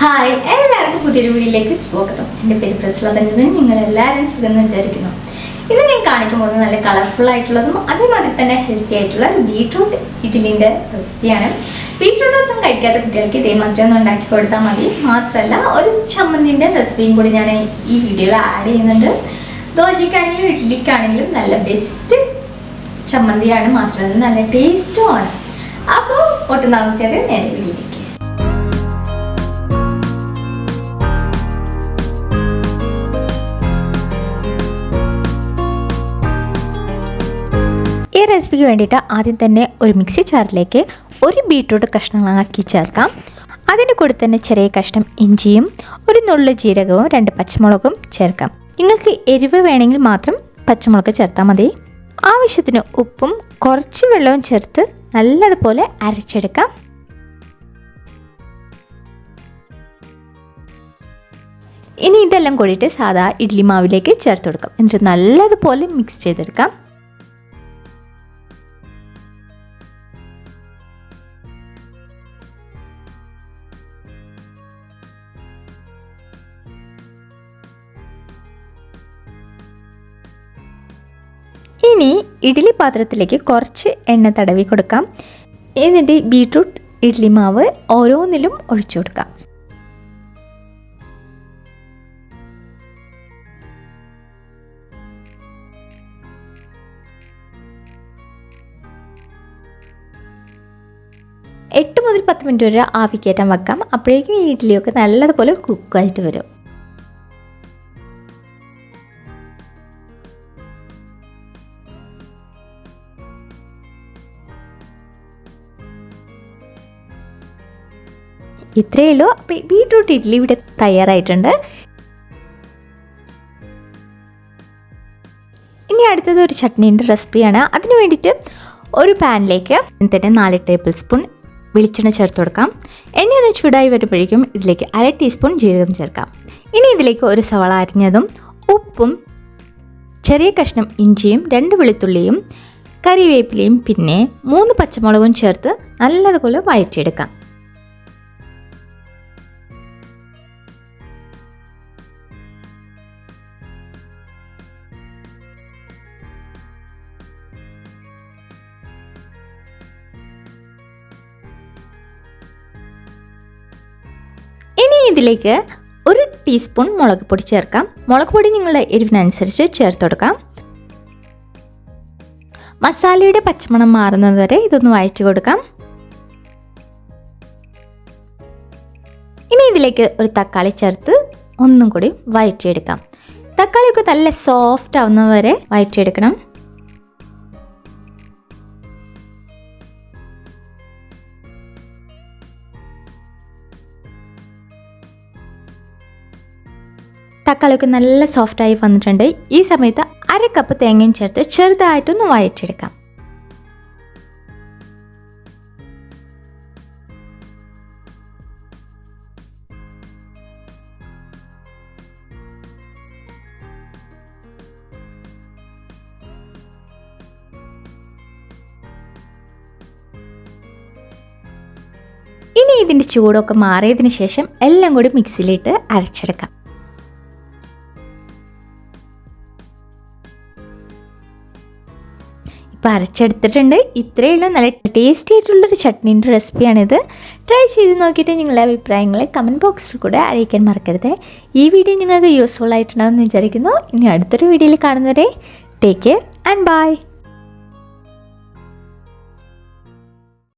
Hi എല്ലാവർക്കും പുതിയൊരു വീഡിയോയിലേക്ക് സ്വാഗതം. എന്റെ പേര് പ്രസ്ല ബന്ധുവിൻ നിങ്ങൾ എല്ലാവരും സുഖം വിചാരിക്കുന്നു. ഇന്ന് ഞാൻ കാണിക്കാൻ പോകുന്നത് നല്ല കളർഫുൾ ആയിട്ടുള്ളതും അതേമാതിരി തന്നെ ഹെൽത്തി ആയിട്ടുള്ള ഒരു ബീട്രൂട്ട് ഇഡ്ഡലിന്റെ റെസിപ്പിയാണ് ബീട്രൂട്ട് ഒന്നും കഴിക്കാത്ത കുട്ടികൾക്ക് ഇതേമാതിരി ഒന്ന് ഉണ്ടാക്കി കൊടുത്താൽ മതി. മാത്രമല്ല ഒരു ചമ്മന്തിന്റെ റെസിപ്പിയും കൂടി ഞാൻ ഈ വീഡിയോയിൽ ആഡ് ചെയ്യുന്നുണ്ട്. ദോശയ്ക്കാണെങ്കിലും ഇഡ്ഡലിക്കാണെങ്കിലും നല്ല ബെസ്റ്റ് ചമ്മന്തിയാണ് മാത്രം നല്ല ടേസ്റ്റുമാണ് അപ്പോൾ ഒട്ടും താമസിയാതെ നേരെ ഈ റെസിപ്പിക്ക് വേണ്ടിയിട്ട് ആദ്യം തന്നെ ഒരു മിക്സി ജാറിലേക്ക് ഒരു ബീട്രൂട്ട് കഷ്ണങ്ങളാക്കി ചേർക്കാം. അതിന്റെ കൂടെ തന്നെ ചെറിയ കഷ്ണം ഇഞ്ചിയും ഒരു നുള്ളു ജീരകവും രണ്ട് പച്ചമുളകും ചേർക്കാം. നിങ്ങൾക്ക് എരിവ് വേണമെങ്കിൽ മാത്രം പച്ചമുളക് ചേർത്താൽ മതി. ആവശ്യത്തിന് ഉപ്പും കുറച്ച് വെള്ളവും ചേർത്ത് നല്ലതുപോലെ അരച്ചെടുക്കാം. ഇനി ഇതെല്ലാം കൂടിയിട്ട് സാധാ ഇഡ്ലി മാവിലേക്ക് ചേർത്ത് കൊടുക്കാം. എന്നിട്ട് നല്ലതുപോലെ മിക്സ് ചെയ്തെടുക്കാം. ഇനി ഇഡ്ഡലി പാത്രത്തിലേക്ക് കുറച്ച് എണ്ണ തടവി കൊടുക്കാം. എന്നിട്ട് ബീട്രൂട്ട് ഇഡ്ഡലി മാവ് ഓരോന്നിലും ഒഴിച്ചു കൊടുക്കാം. എട്ട് മുതൽ പത്ത് മിനിറ്റ് വരെ ആവി കയറ്റാൻ വെക്കാം. അപ്പോഴേക്കും ഈ ഇഡ്ഡലിയൊക്കെ നല്ലതുപോലെ കുക്കായിട്ട് വരും. ഇത്രയേ ഉള്ളൂ അപ്പോൾ ബീട്രൂട്ട് ഇഡ്ഡലി ഇവിടെ തയ്യാറായിട്ടുണ്ട്. ഇനി അടുത്തത് ഒരു ചട്നീന്റെ റെസിപ്പിയാണ്. അതിന് വേണ്ടിയിട്ട് ഒരു പാനിലേക്ക് തന്നെ നാല് ടേബിൾ സ്പൂൺ വെളിച്ചെണ്ണ ചേർത്ത് കൊടുക്കാം. എണ്ണ ഒന്ന് ചൂടായി വരുമ്പോഴേക്കും ഇതിലേക്ക് അര ടീസ്പൂൺ ജീരകം ചേർക്കാം. ഇനി ഇതിലേക്ക് ഒരു സവാള അരിഞ്ഞതും ഉപ്പും ചെറിയ കഷ്ണം ഇഞ്ചിയും രണ്ട് വെളുത്തുള്ളിയും കറിവേപ്പിലയും പിന്നെ മൂന്ന് പച്ചമുളകും ചേർത്ത് നല്ലതുപോലെ വഴറ്റിയെടുക്കാം. ഇതിലേക്ക് ഒരു ടീസ്പൂൺ മുളക് പൊടി ചേർക്കാം. മുളക് പൊടി നിങ്ങളുടെ എരിവിനനുസരിച്ച് ചേർത്ത് കൊടുക്കാം. മസാലയുടെ പച്ചമണം മാറുന്നത് വരെ ഇതൊന്ന് വഴറ്റി കൊടുക്കാം. ഇനി ഇതിലേക്ക് ഒരു തക്കാളി ചേർത്ത് ഒന്നും കൂടി വഴറ്റിയെടുക്കാം. തക്കാളിയൊക്കെ നല്ല സോഫ്റ്റ് ആവുന്നത് വരെ വഴറ്റിയെടുക്കണം. തക്കാളിയൊക്കെ നല്ല സോഫ്റ്റായി വന്നിട്ടുണ്ട്. ഈ സമയത്ത് അര കപ്പ് തേങ്ങയും ചേർത്ത് ചെറുതായിട്ടൊന്ന് വഴറ്റെടുക്കാം ഇനി ഇതിന്റെ ചൂടൊക്കെ മാറിയതിന് ശേഷം എല്ലാം കൂടി മിക്സിയിലിട്ട് അരച്ചെടുക്കാം. ഇപ്പോൾ അരച്ചെടുത്തിട്ടുണ്ട് ഇത്രയേ ഉള്ളൂ. നല്ല ടേസ്റ്റി ആയിട്ടുള്ളൊരു ചട്നീന്റെ റെസിപ്പിയാണിത് ട്രൈ ചെയ്ത് നോക്കിയിട്ട് നിങ്ങളുടെ അഭിപ്രായങ്ങളെ കമന്റ് ബോക്സിൽ കൂടെ അറിയിക്കാൻ മറക്കരുത്. ഈ വീഡിയോ നിങ്ങൾക്ക് യൂസ്ഫുൾ ആയിട്ടുണ്ടാകുമെന്ന് വിചാരിക്കുന്നു. ഇനി അടുത്തൊരു വീഡിയോയിൽ കാണുന്നവരെ ടേക്ക് കെയർ ആൻഡ് ബൈ